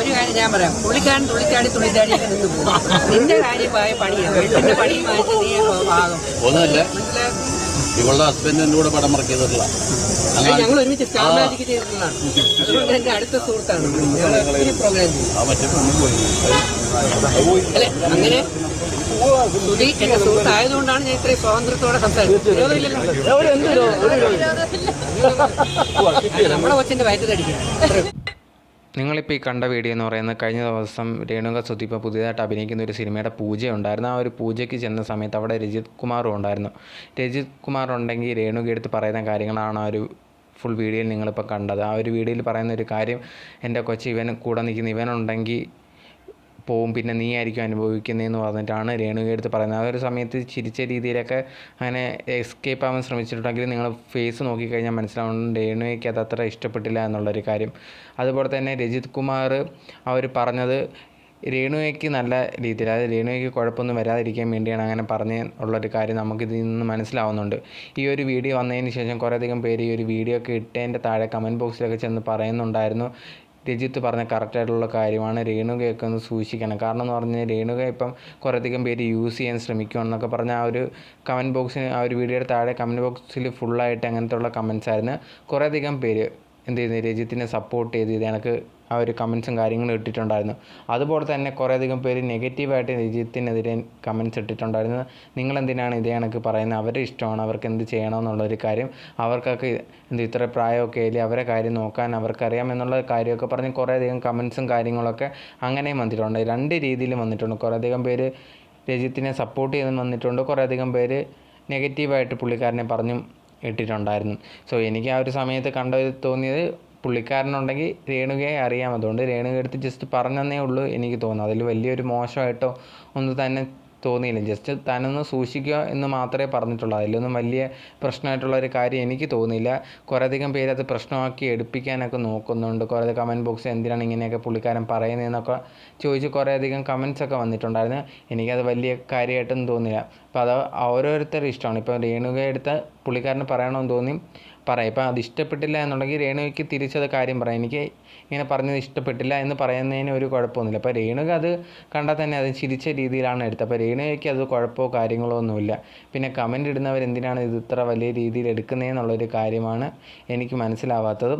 ഒരു കാര്യം ഞാൻ പറയാം. പുള്ളിക്കാരൻ തുള്ളിച്ചാടി തുള്ളിച്ചാടിയൊക്കെ നിന്ന് പോകും. നിന്റെ കാര്യമായ പണിയാണ് വീട്ടിന്റെ പണിയുമായിട്ട് നീ ഭാഗം ഒന്നുമല്ല? ഇവളുടെ ഹസ്ബൻഡിന്റെ കൂടെ പടം അത് ഞങ്ങൾ ഒരുമിച്ച് സ്റ്റാർ മാജിക് ചെയ്തിട്ടുള്ളതാണ്. അതുകൊണ്ട് എന്റെ അടുത്ത സുഹൃത്താണ്. ഞങ്ങൾ പ്രോഗ്രാം മറ്റേ അല്ലെ അങ്ങനെ സുധി എന്റെ സുഹൃത്തായതുകൊണ്ടാണ് ഞാൻ ഇത്രയും സ്വാതന്ത്ര്യത്തോടെ സംസാരിച്ചത്. നമ്മുടെ നമ്മളെ കൊച്ചിന്റെ വയറ്റത്തടിക്കുക നിങ്ങളിപ്പോൾ ഈ കണ്ട വീഡിയോ എന്ന് പറയുന്നത് കഴിഞ്ഞ ദിവസം രേണുക സുദീപ പുതിയതായിട്ട് അഭിനയിക്കുന്ന ഒരു സിനിമയുടെ പൂജ ഉണ്ടായിരുന്നു ആ ഒരു പൂജയ്ക്ക് ചെന്ന സമയത്ത് അവിടെ രജിത് കുമാറും ഉണ്ടായിരുന്നു. രജിത് കുമാർ ഉണ്ടെങ്കിൽ രേണുക എടുത്ത് പറയുന്ന കാര്യങ്ങളാണ് ആ ഒരു ഫുൾ വീഡിയോയിൽ നിങ്ങളിപ്പോൾ കണ്ടത്. ആ ഒരു വീഡിയോയിൽ പറയുന്ന ഒരു കാര്യം എന്റെ കൊച്ചി ഇവൻ കൂടെ നിൽക്കുന്ന ഇവനുണ്ടെങ്കിൽ പോവും. പിന്നെ നീ ആയിരിക്കും അനുഭവിക്കുന്നതെന്ന് പറഞ്ഞിട്ടാണ് രേണുക എടുത്ത് പറയുന്നത്. ആ ഒരു സമയത്ത് ചിരിച്ച രീതിയിലൊക്കെ അങ്ങനെ എസ്കേപ്പ് ആവാൻ ശ്രമിച്ചിട്ടുണ്ടെങ്കിൽ നിങ്ങൾ ഫേസ് നോക്കിക്കഴിഞ്ഞാൽ മനസ്സിലാവുന്നു രേണുകയ്ക്ക് അത് അത്ര ഇഷ്ടപ്പെട്ടില്ല എന്നുള്ളൊരു കാര്യം. അതുപോലെ തന്നെ രജിത് കുമാർ അവർ പറഞ്ഞത് രേണുവയ്ക്ക് നല്ല രീതിയിൽ അതായത് രേണുവയ്ക്ക് കുഴപ്പമൊന്നും വരാതിരിക്കാൻ വേണ്ടിയാണ് അങ്ങനെ പറഞ്ഞ ഉള്ളൊരു കാര്യം നമുക്കിതിൽ നിന്ന് മനസ്സിലാവുന്നുണ്ട്. ഈ ഒരു വീഡിയോ വന്നതിന് ശേഷം കുറേയധികം പേര് ഈ ഒരു വീഡിയോ ഒക്കെ ഇട്ടതിന്റെ താഴെ കമന്റ് ബോക്സിലൊക്കെ ചെന്ന് പറയുന്നുണ്ടായിരുന്നു. രജിത്ത് പറഞ്ഞ കറക്റ്റായിട്ടുള്ള കാര്യമാണ് രേണുകയൊക്കെ ഒന്ന് സൂക്ഷിക്കണം. കാരണം എന്ന് പറഞ്ഞാൽ രേണുക ഇപ്പം കുറേയധികം പേര് യൂസ് ചെയ്യാൻ ശ്രമിക്കുകയാണെന്നൊക്കെ പറഞ്ഞ ആ ഒരു കമന്റ് ബോക്സിന് ആ ഒരു വീഡിയോയുടെ താഴെ കമന്റ് ബോക്സിൽ ഫുള്ളായിട്ട് അങ്ങനത്തെ ഉള്ള കമൻസ് ആയിരുന്നു. കുറേയധികം പേര് എന്ത് ചെയ്യുന്നു രജിത്തിനെ സപ്പോർട്ട് ചെയ്ത്. ഇത് എനിക്ക് ആ ഒരു കമൻസും കാര്യങ്ങളും ഇട്ടിട്ടുണ്ടായിരുന്നു. അതുപോലെ തന്നെ കുറേയധികം പേര് നെഗറ്റീവായിട്ട് രജിത്തിനെതിരെ കമൻസ് ഇട്ടിട്ടുണ്ടായിരുന്നു. നിങ്ങളെന്തിനാണ് ഇതേ കണക്ക് പറയുന്നത്? അവരുടെ ഇഷ്ടമാണ്. അവർക്ക് എന്ത് ചെയ്യണമെന്നുള്ളൊരു കാര്യം അവർക്കൊക്കെ എന്ത് ഇത്ര പ്രായമൊക്കെ ആയില്ലേ? അവരെ കാര്യം നോക്കാൻ അവർക്കറിയാം എന്നുള്ള കാര്യമൊക്കെ പറഞ്ഞ് കുറേയധികം കമൻസും കാര്യങ്ങളൊക്കെ അങ്ങനെയും വന്നിട്ടുണ്ട്. രണ്ട് രീതിയിലും വന്നിട്ടുണ്ട്. കുറേയധികം പേര് രജിത്തിനെ സപ്പോർട്ട് ചെയ്തും വന്നിട്ടുണ്ട്. കുറേയധികം പേര് നെഗറ്റീവായിട്ട് പുള്ളിക്കാരനെ പറഞ്ഞും ഇട്ടിട്ടുണ്ടായിരുന്നു. സോ എനിക്ക് ആ ഒരു സമയത്ത് കണ്ട തോന്നിയത് പുള്ളിക്കാരനുണ്ടെങ്കിൽ രേണുകയെ അറിയാം. അതുകൊണ്ട് രേണുക എടുത്ത് ജസ്റ്റ് പറഞ്ഞതന്നേ ഉള്ളൂ എനിക്ക് തോന്നുന്നു. അതിൽ വലിയൊരു മോശമായിട്ടോ ഒന്നും തന്നെ തോന്നിയില്ല. ജസ്റ്റ് താനൊന്ന് സൂക്ഷിക്കുക എന്ന് മാത്രമേ പറഞ്ഞിട്ടുള്ളൂ. അതിലൊന്നും വലിയ പ്രശ്നമായിട്ടുള്ള ഒരു കാര്യം എനിക്ക് തോന്നിയില്ല. കുറേയധികം പേര് അത് പ്രശ്നമാക്കി എടുപ്പിക്കാനൊക്കെ നോക്കുന്നുണ്ട്. കുറേ കമന്റ് ബോക്സ് എന്തിനാണ് ഇങ്ങനെയൊക്കെ പുള്ളിക്കാരൻ പറയുന്നതെന്നൊക്കെ ചോദിച്ച് കുറേയധികം കമൻസ് ഒക്കെ വന്നിട്ടുണ്ടായിരുന്നു. എനിക്കത് വലിയ കാര്യമായിട്ടൊന്നും തോന്നിയില്ല. അപ്പോൾ അത് ഓരോരുത്തരുടെ ഇഷ്ടമാണ്. ഇപ്പോൾ രേണുക എടുത്ത പുള്ളിക്കാരന് പറയണമെന്ന് തോന്നി. പറയാം. ഇപ്പം അത് ഇഷ്ടപ്പെട്ടില്ല എന്നുണ്ടെങ്കിൽ രേണുവിക്ക് തിരിച്ചത് കാര്യം പറയാം. എനിക്ക് ഇങ്ങനെ പറഞ്ഞത് ഇഷ്ടപ്പെട്ടില്ല എന്ന് പറയുന്നതിന് ഒരു കുഴപ്പമൊന്നുമില്ല. അപ്പോൾ രേണുക അത് കണ്ടാൽ തന്നെ അത് ചിരിച്ച രീതിയിലാണ് എടുത്തത്. അപ്പോൾ രേണുകയ്ക്ക് അത് കുഴപ്പമോ കാര്യങ്ങളോ ഒന്നുമില്ല. പിന്നെ കമന്റ് ഇടുന്നവർ എന്തിനാണ് ഇത് ഇത്ര വലിയ രീതിയിൽ എടുക്കുന്നതെന്നുള്ളൊരു കാര്യമാണ് എനിക്ക് മനസ്സിലാവാത്തത്